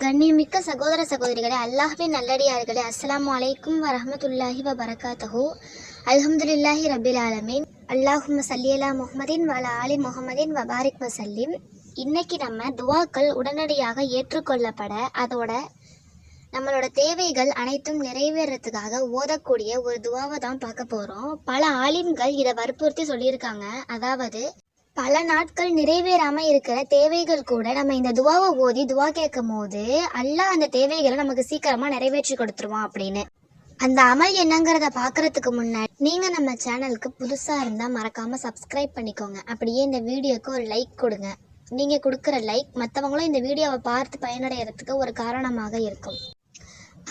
கண்ணியமிக்க சகோதர சகோதரிகளே அல்லாஹ்வின் நல்லடியார்களே அஸ்ஸலாமு அலைக்கும் வரமத்துல்லாஹி வ பரகாத்தஹு அல்ஹம்துலில்லாஹி ரபில் ஆலமீன். அல்லாஹும் சல்லியலா முஹம்மதின் வல ஆலி முகமதின் வபாரிக் வசல்லிம் இன்னைக்கு நம்ம துவாக்கள் உடனடியாக ஏற்றுக்கொள்ளப்பட அதோட நம்மளோட தேவைகள் அனைத்தும் நிறைவேறதுக்காக ஓதக்கூடிய ஒரு துவாவை தான் பார்க்க போகிறோம் பல ஆலிம்கள் இதை வற்புறுத்தி சொல்லியிருக்காங்க. அதாவது பல நாட்கள் நிறைவேறாம இருக்கிற தேவைகள் கூட நம்ம இந்த துவாவை ஓதி துவா கேட்கும் போது அல்லாஹ் அந்த தேவைகளை நமக்கு சீக்கிரமா நிறைவேற்றி கொடுத்துருவான் அப்படின்னு. அந்த அமல் என்னங்கிறத பார்க்கறதுக்கு முன்னாடி நீங்க நம்ம சேனலுக்கு புதுசா இருந்தா மறக்காம சப்ஸ்கிரைப் பண்ணிக்கோங்க. அப்படியே இந்த வீடியோக்கு ஒரு லைக் கொடுங்க. நீங்க கொடுக்குற லைக் மற்றவங்களும் இந்த வீடியோவை பார்த்து பயனடைகிறதுக்கு ஒரு காரணமாக இருக்கும்.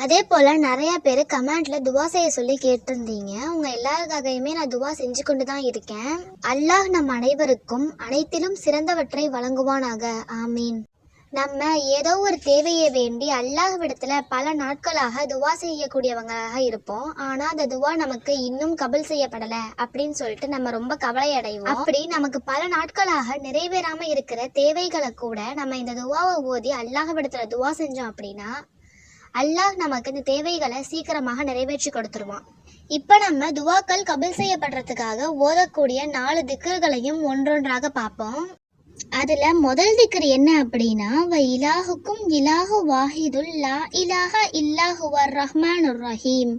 அதே போல் நிறைய பேர் கமெண்ட்ல துவா செய்ய சொல்லி கேட்டிருந்தீங்க. உங்க எல்லாருக்காகவுமே நான் துவா செஞ்சு கொண்டு தான் இருக்கேன். அல்லாஹ் நம் அனைவருக்கும் அனைத்திலும் சிறந்தவற்றை வழங்குவானாக. ஆமீன். நம்ம ஏதோ ஒரு தேவையை வேண்டி அல்லாஹ்விடத்துல பல நாட்களாக துவா செய்யக்கூடியவங்களாக இருப்போம். ஆனா அந்த துவா நமக்கு இன்னும் கபல் செய்யப்படல அப்படின்னு சொல்லிட்டு நம்ம ரொம்ப கவலை அடைவோம். அப்படி நமக்கு பல நாட்களாக நிறைவேறாம இருக்கிற தேவைகளை கூட நம்ம இந்த துவாவை ஓதி அல்லாஹ்விடத்துல துவா செஞ்சோம் அப்படின்னா அல்லாஹ் நமக்கு இந்த தேவைகளை சீக்கிரமாக நிறைவேற்றி கொடுத்துருவான். இப்போ நம்ம துவாக்கள் கபில் செய்யப்படுறதுக்காக ஓதக்கூடிய நாலு திக்கர்களையும் ஒன்றொன்றாக பார்ப்போம். அதுல முதல் திக்கர் என்ன அப்படின்னா வ இலாஹுக்கும் இலாஹு வாஹிதுல் லா இலாஹ இல்லாஹுவர் ரஹ்மானுர் ரஹீம்.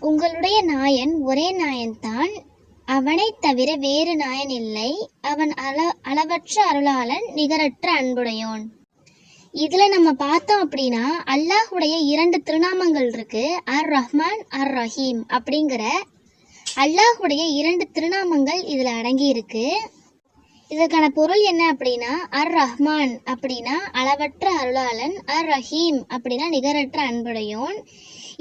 உங்களுடைய நாயன் ஒரே நாயன் தான் அவனைத் தவிர வேறு நாயன் இல்லை. அவன் அள அளவற்ற அருளாளன் நிகரற்ற அன்புடையோன் இதுல நம்ம பார்த்தோம் அப்படின்னா அல்லாஹுடைய இரண்டு திருநாமங்கள் இருக்கு. அர் ரஹ்மான் அர் ரஹீம் அப்படிங்கிற அல்லாஹுடைய இரண்டு திருநாமங்கள் இதுல அடங்கி இருக்கு. இதற்கான பொருள் என்ன அப்படின்னா அர் ரஹ்மான் அப்படின்னா அளவற்ற அருளாளன் அர் ரஹீம் அப்படின்னா நிகரற்ற அன்புடையோன்.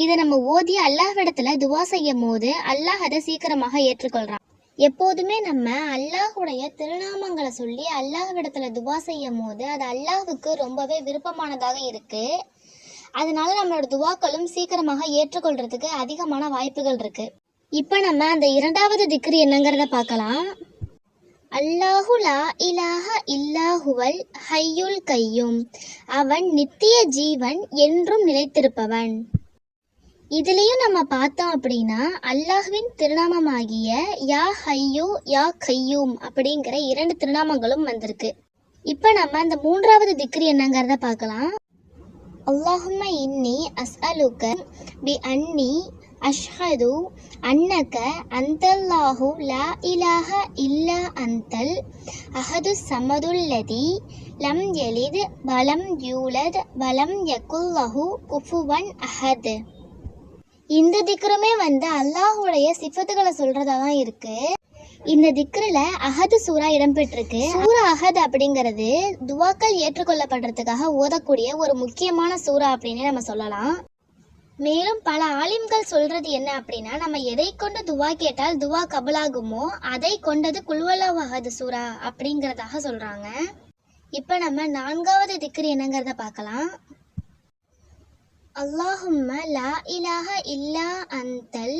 இதை நம்ம ஓதி அல்லாஹ்விடத்துல துவா செய்யும் போது அல்லாஹ் அதை சீக்கிரமாக ஏற்றுக்கொள்றான். எப்போதுமே நம்ம அல்லாஹுடைய திருநாமங்களை சொல்லி அல்லாஹ்விடத்துல துவா செய்யும் போது அது அல்லாஹுக்கு ரொம்பவே விருப்பமானதாக இருக்கு. அதனால நம்மளோட துவாக்களும் சீக்கிரமாக ஏற்றுக்கொள்றதுக்கு அதிகமான வாய்ப்புகள் இருக்கு. இப்போ நம்ம அந்த இரண்டாவது திக்ரி என்னங்கிறத பார்க்கலாம். அல்லாஹு லா இலாஹ இல்லாஹுவல் ஹையுல் கையும். அவன் நித்திய ஜீவன் என்றும் நிலைத்திருப்பவன். இதுலயும் நம்ம பார்த்தோம் அப்படின்னா அல்லாஹ்வின் திருநாமமாகிய யா ஹையூ யா கையூம் அப்படிங்கிற இரண்டு திருநாமங்களும் வந்திருக்கு. இப்போ நம்ம அந்த மூன்றாவது திக்ரி என்னங்கிறத பார்க்கலாம். அல்லாஹும்ம இன்னி அஸ் அஸ்அலுக பி அன்னி அஷ்ஹது அன்னக அந்தல்லாஹு லா இலாஹ இல்லா அந்தல் அஹது சமதுல்லதி லம் எலித் வலம் யூலத் வலம் யகுல்லஹு குஃபுவன் அஹது. இந்த திக்ருமே வந்து அல்லாஹுடைய சிஃபத்துகளை சொல்றதா தான் இருக்கு. இந்த திக்ரில அஹது சூரா இடம்பெற்றிருக்கு. சூரா அஹத் அப்படிங்கிறது துவாக்கள் ஏற்றுக்கொள்ளப்படுறதுக்காக ஓதக்கூடிய ஒரு முக்கியமான சூரா அப்படின்னு நம்ம சொல்லலாம். மேலும் பல ஆலிம்கள் சொல்றது என்ன அப்படின்னா நம்ம எதை கொண்டு துவா கேட்டால் துவா கபலாகுமோ அதை கொண்டது குல்வலா அஹது சூரா அப்படிங்கிறதாக சொல்றாங்க. இப்ப நம்ம நான்காவது திக்ரி என்னங்கிறத பார்க்கலாம். அல்லாஹும்ம லா இலாஹ இல்லா அந்தல்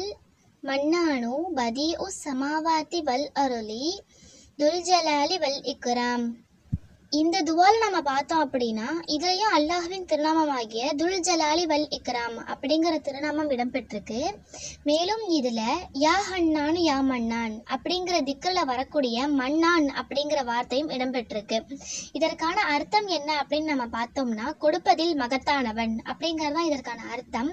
மன்னானு பதி உஸ் சமாவாத்தி வல் அருளி துல் ஜலாலி வல் இக்ராம். இந்த துவால் நம்ம பார்த்தோம் அப்படின்னா இதுலயும் அல்லாஹ்வின் திருநாமமாகிய துல் ஜலாலி வல் இக்ராம் அப்படிங்கிற திருநாமம் இடம்பெற்றிருக்கு. மேலும் இதுல யா ஹன்னான் யா மன்னான் அப்படிங்கிற திக்கில் வரக்கூடிய மன்னான் அப்படிங்கிற வார்த்தையும் இடம்பெற்றிருக்கு. இதற்கான அர்த்தம் என்ன அப்படின்னு நம்ம பார்த்தோம்னா கொடுப்பதில் மகத்தானவன் அப்படிங்கிறது தான் இதற்கான அர்த்தம்.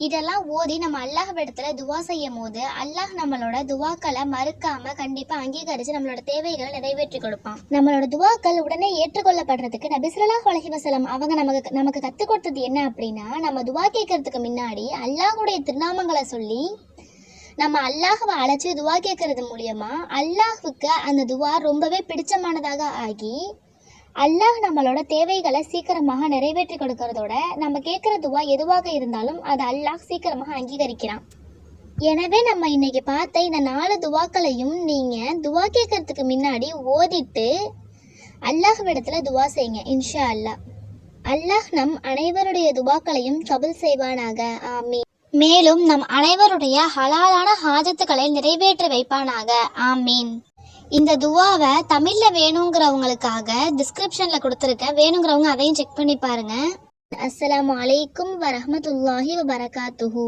இதெல்லாம் ஓதி நம்ம அல்லாஹ் இடத்துல துவா செய்யும் போது அல்லாஹ் நம்மளோட துவாக்களை மறுக்காம கண்டிப்பா அங்கீகரிச்சு நம்மளோட தேவைகளை நிறைவேற்றி கொடுப்பான். நம்மளோட துவாக்கள் உடனே ஏற்றுக்கொள்ளப்படுறதுக்கு நபிசுல்லா அலஹி வசலம் அவங்க நமக்கு நமக்கு கற்றுக் கொடுத்தது என்ன அப்படின்னா நம்ம துவா கேட்கறதுக்கு முன்னாடி அல்லாஹுடைய திருநாமங்களை சொல்லி நம்ம அல்லாஹவை அழைச்சி துவா கேட்கறது மூலியமா அல்லாஹுக்கு அந்த துவா ரொம்பவே பிடிச்சமானதாக ஆகி அல்லாஹ் நம்மளோட தேவைகளை சீக்கிரமாக நிறைவேற்றி கொடுக்கறதோட நம்ம கேட்குற துவா எதுவாக இருந்தாலும் அதை அல்லாஹ் சீக்கிரமாக அங்கீகரிக்கிறான். எனவே நம்ம இன்னைக்கு பார்த்த இந்த நாலு துவாக்களையும் நீங்க துவா கேட்கறதுக்கு முன்னாடி ஓதிட்டு அல்லாஹ்விடத்துல துவா செய்யுங்க இன்ஷா அல்லாஹ். அல்லாஹ் நம் அனைவருடைய துவாக்களையும் கபுல் செய்வானாக ஆமீன். மேலும் நம் அனைவருடைய ஹலாலான ஹாஜத்துக்களை நிறைவேற்றி வைப்பானாக ஆமீன். இந்த துவாவை தமிழ்ல வேணுங்கிறவங்களுக்காக டிஸ்கிரிப்ஷன்ல கொடுத்துருக்கேன். வேணுங்கிறவங்க அதையும் செக் பண்ணி பாருங்க. அஸ்லாம் வலைக்கும் வரமத்துல்லாஹி வரகாத்துஹூ